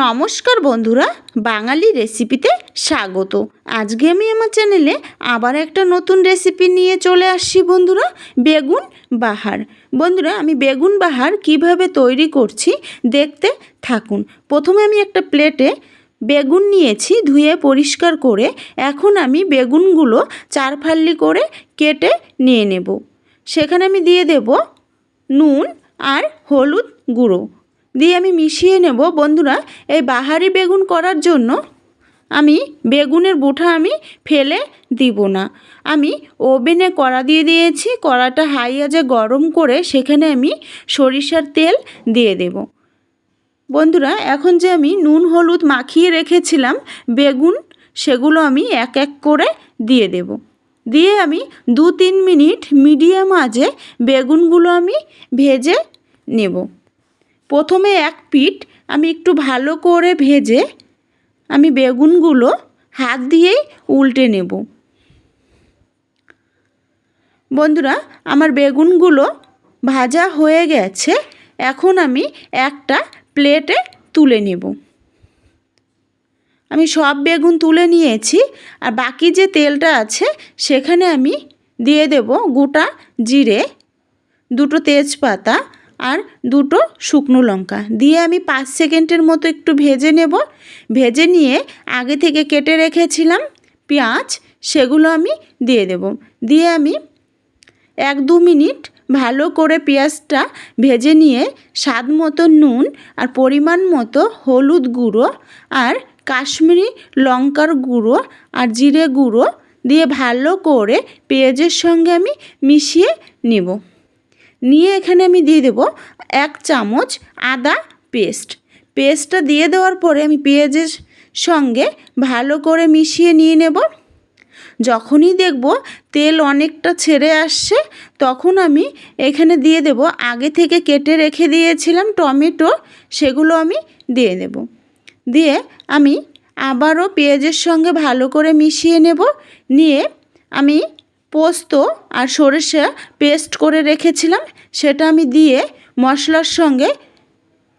নমস্কার বন্ধুরা, বাঙালি রেসিপিতে স্বাগত। আজকে আমি আমার চ্যানেলে আবার একটা নতুন রেসিপি নিয়ে চলে আসছি বন্ধুরা, বেগুন বাহার। বন্ধুরা, আমি বেগুন বাহার কীভাবে তৈরি করছি দেখতে থাকুন। প্রথমে আমি একটা প্লেটে বেগুন নিয়েছি, ধুয়ে পরিষ্কার করে এখন আমি বেগুনগুলো চার ফাল্লি করে কেটে নিয়ে নেব। সেখানে আমি দিয়ে দেব নুন আর হলুদ গুঁড়ো। দিয়ে আমি মিশিয়ে নেব। বন্ধুরা, এই বাহারি বেগুন করার জন্য আমি বেগুনের বুঠা আমি ফেলে দিব না। আমি ওভেনে কড়া দিয়ে দিয়েছি, কড়াটা হাই আজে গরম করে সেখানে আমি সরিষার তেল দিয়ে দেব। বন্ধুরা, এখন যে আমি নুন হলুদ মাখিয়ে রেখেছিলাম বেগুন, সেগুলো আমি এক এক করে দিয়ে দেব। দিয়ে আমি দু তিন মিনিট মিডিয়াম আজে বেগুনগুলো আমি ভেজে নেব। প্রথমে এক পিঠ আমি একটু ভালো করে ভেজে আমি বেগুনগুলো হাত দিয়েই উল্টে নেব। বন্ধুরা, আমার বেগুনগুলো ভাজা হয়ে গেছে। এখন আমি একটা প্লেটে তুলে নেব। আমি সব বেগুন তুলে নিয়েছি আর বাকি যে তেলটা আছে সেখানে আমি দিয়ে দেব গোটা জিরে, দুটো তেজপাতা আর দুটো শুকনো লঙ্কা। দিয়ে আমি পাঁচ সেকেন্ডের মতো একটু ভেজে নেব। ভেজে নিয়ে আগে থেকে কেটে রেখেছিলাম পেঁয়াজ, সেগুলো আমি দিয়ে দেব। দিয়ে আমি এক দু মিনিট ভালো করে পেঁয়াজটা ভেজে নিয়ে স্বাদ মতো নুন আর পরিমাণ মতো হলুদ গুঁড়ো আর কাশ্মীরি লঙ্কার গুঁড়ো আর জিরে গুঁড়ো দিয়ে ভালো করে পেঁয়াজের সঙ্গে আমি মিশিয়ে নেব। নিয়ে এখানে আমি দিয়ে দেব এক চামচ আদা পেস্ট। পেস্টটা দিয়ে দেওয়ার পরে আমি পেঁয়াজের সঙ্গে ভালো করে মিশিয়ে নিয়ে নেব। যখনই দেখব তেল অনেকটা ছেড়ে আসছে, তখন আমি এখানে দিয়ে দেব। আগে থেকে কেটে রেখে দিয়েছিলাম টমেটো, সেগুলো আমি দিয়ে দেব। দিয়ে আমি আবারও পেঁয়াজের সঙ্গে ভালো করে মিশিয়ে নেব। নিয়ে আমি পোস্ত আর সরিষা পেস্ট করে রেখেছিলাম। সেটা আমি দিয়ে মশলার সঙ্গে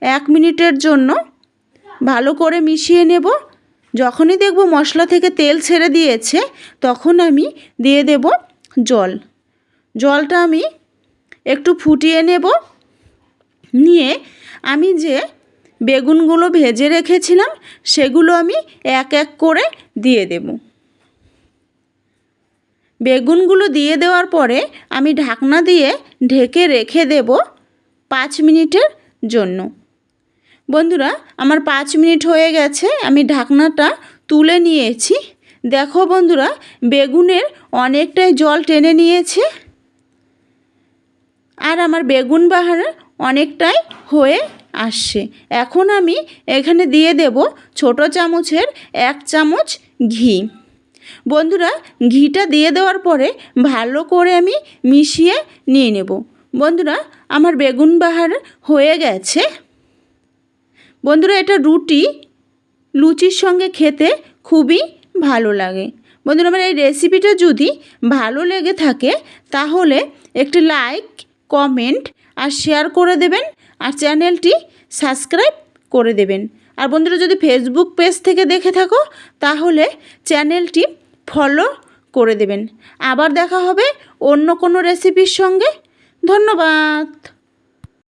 এক মিনিটের জন্য ভালো করে মিশিয়ে নেব। যখনই দেখব মশলা থেকে তেল ছেড়ে দিয়েছে, তখন আমি দিয়ে দেব জল। জলটা আমি একটু ফুটিয়ে নেব। নিয়ে আমি যে বেগুনগুলো ভেজে রেখেছিলাম, সেগুলো আমি এক এক করে দিয়ে দেব। বেগুনগুলো দিয়ে দেওয়ার পরে আমি ঢাকনা দিয়ে ঢেকে রেখে দেব পাঁচ মিনিটের জন্য। বন্ধুরা, আমার পাঁচ মিনিট হয়ে গেছে, আমি ঢাকনাটা তুলে নিয়েছি। দেখো বন্ধুরা, বেগুনের অনেকটাই জল টেনে নিয়েছে। আর আমার বেগুন বাহার অনেকটাই হয়ে আসছে। এখন আমি এখানে দিয়ে দেব ছোট চামচের এক চামচ ঘি। বন্ধুরা, ঘিটা দিয়ে দেওয়ার পরে ভালো করে আমি মিশিয়ে নিয়ে নেব। বন্ধুরা, আমার বেগুন বাহার হয়ে গেছে। বন্ধুরা, এটা রুটি, লুচির সঙ্গে খেতে খুবই ভালো লাগে। বন্ধুরা, আমার এই রেসিপিটা যদি ভালো লেগে থাকে, তাহলে একটি লাইক, কমেন্ট আর শেয়ার করে দেবেন আর চ্যানেলটি সাবস্ক্রাইব করে দেবেন। আর বন্ধুরা, যদি ফেসবুক পেজ থেকে দেখে থাকো, তাহলে চ্যানেলটি ফলো করে দেবেন। আবার দেখা হবে অন্য কোনো রেসিপির সঙ্গে। ধন্যবাদ।